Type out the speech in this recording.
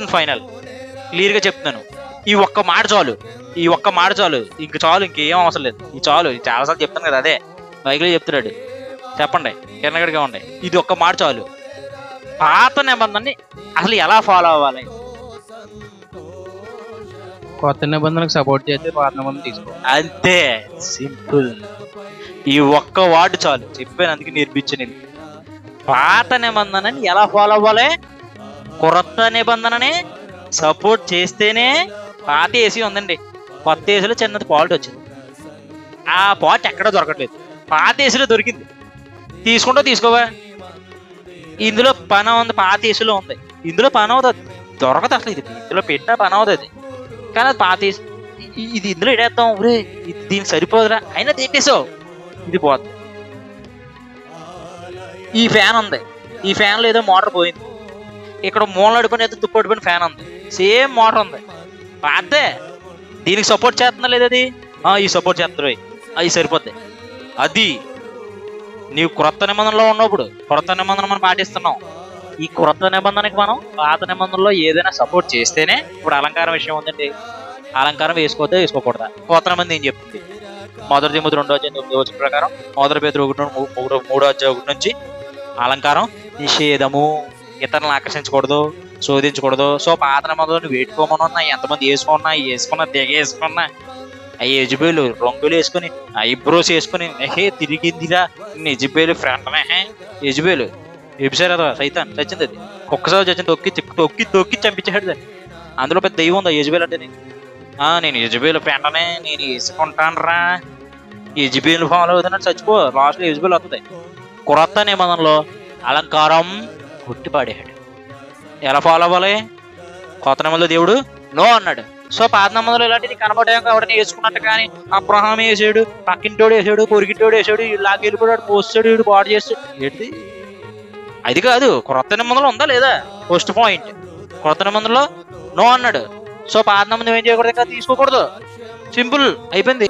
And final. క్లియర్గా చెప్తున్నాను. ఈ ఒక్క మాట చాలు. ఈ ఒక్క మాట చాలు. ఇంక చాలు ఇంకేం అవసరం లేదు. ఈ చాలు. చాలాసార్లు చెప్తాను కదా అదే. బైక్లో చెప్తున్నాడు. చెప్పండి. కిరణగడిగా ఉండే ఇది ఒక్క మాట చాలు. పాత నిబంధనని అసలు ఎలా ఫాలో అవ్వాలి? కొత్త నిబంధనలకు సపోర్ట్ చేస్తే పాత నిబంధన తీసుకో. అంతే. సింపుల్. ఈ ఒక్క వార్డు చాలు. చెప్పాను అందుకే నేర్పించాను. పాత నిబంధనని ఎలా ఫాలో అవ్వాలి? కొత్త నిబంధనని సపోర్ట్ చేస్తేనే పాత ఏసీ ఉందండి. కొత్త ఏసీలో చిన్నది పాల్ట్ వచ్చింది. ఆ పాల్ట్ ఎక్కడ దొరకట్లేదు. పాత ఏసీలో దొరికింది. తీసుకుంటా తీసుకోవా? ఇందులో పని ఉంది పాత ఏసీలో ఉంది. ఇందులో పని అవుతుంది దొరకదు అసలు ఇది. ఇందులో పెట్టినా పని అవుతుంది కానీ అది పాత ఏసీ. ఇది ఇందులో ఇడేద్దాం. ఒరే ఇది దీనికి సరిపోదురా. అయినా తిట్టేసావు ఇది పోతుంది ఈ ఫ్యాన్ ఉంది. ఈ ఫ్యాన్లో ఏదో మోటార్ పోయింది. ఇక్కడ మూలడుకొని అయితే ఏదో ఫ్యాన్ ఉంది. సేమ్ మోటార్ ఉంది. పాతే దీనికి సపోర్ట్ చేస్తుందా లేదు అది? ఆ, ఈ సపోర్ట్ చేస్తారు అది సరిపోద్ది. అది నీవు క్రొత్త నిబంధనలో ఉన్నప్పుడు క్రొత్త నిబంధన మనం పాటిస్తున్నాం. ఈ క్రొత్త నిబంధనకి మనం పాత నిబంధనలో ఏదైనా సపోర్ట్ చేస్తేనే ఇప్పుడు అలంకారం విషయం ఉందండి. అలంకారం వేసుకోవద్దా వేసుకోకూడదా? కొత్త నిబంధన ఏం చెప్తుంది? మొదటి దిమ్మది రెండో అధ్యాయం తొమ్మిది వచ్చిన ప్రకారం మొదటి పేదరు ఒకటి మూడో మూడో అధ్యాయం ఒకటి నుంచి అలంకారం నిషేధము. ఇతరులను ఆకర్షించకూడదు శోధించకూడదు. సో పాత నిబంధనలు వేట్టుకోమన్నా ఎంతమంది వేసుకున్నా వేసుకున్నా దిగేసుకున్నా ఆ ఎజుబేలు రంగులు వేసుకుని ఐబ్రోస్ వేసుకుని హే తిరిగిందిరా ఎజుబేలు ఫ్రెండ్ ఎజుబేలు ఎబిసారు అదా సైతాన్ చచ్చింది అది. ఒక్కసారి చచ్చింది తొక్కి తొక్కి తొక్కి చంపించాడు దాన్ని. అందులో పెద్ద దెయ్యం ఉందా యజబేల్ అంటే ఆ నేను యజబేల్ ఫ్రెండ్నే నేను వేసుకుంటాను రా యజబేల్ ఫాలో అవుతున్నట్టు చచ్చిపో లాస్ట్లో యజబేల్ వస్తుంది కొరత నిబంధనలో అలంకారం కొట్టి పాడేశాడు ఎలా ఫాలో అవ్వాలి? కొత్త నిబంధనలో దేవుడు నో అన్నాడు. సో పాత నిబంధనలు ఇలాంటివి కనబడే కాబట్టి వేసుకున్నట్టు కానీ అబ్రహాం వేసాడు పక్కింటోడు వేసాడు పొరిగింటోడు వేసాడు ఇలాగ వెళ్ళిపోయాడు పోస్తాడు వీడు బాడు చేస్తాడు. ఏంటి అది కాదు క్రొత్త నిబంధనలు ఉందా లేదా? ఫస్ట్ పాయింట్ క్రొత్త నిబంధనలో నో అన్నాడు. సో పాత నిబంధన ఏం చేయకూడదు? తీసుకోకూడదు. సింపుల్ అయిపోయింది.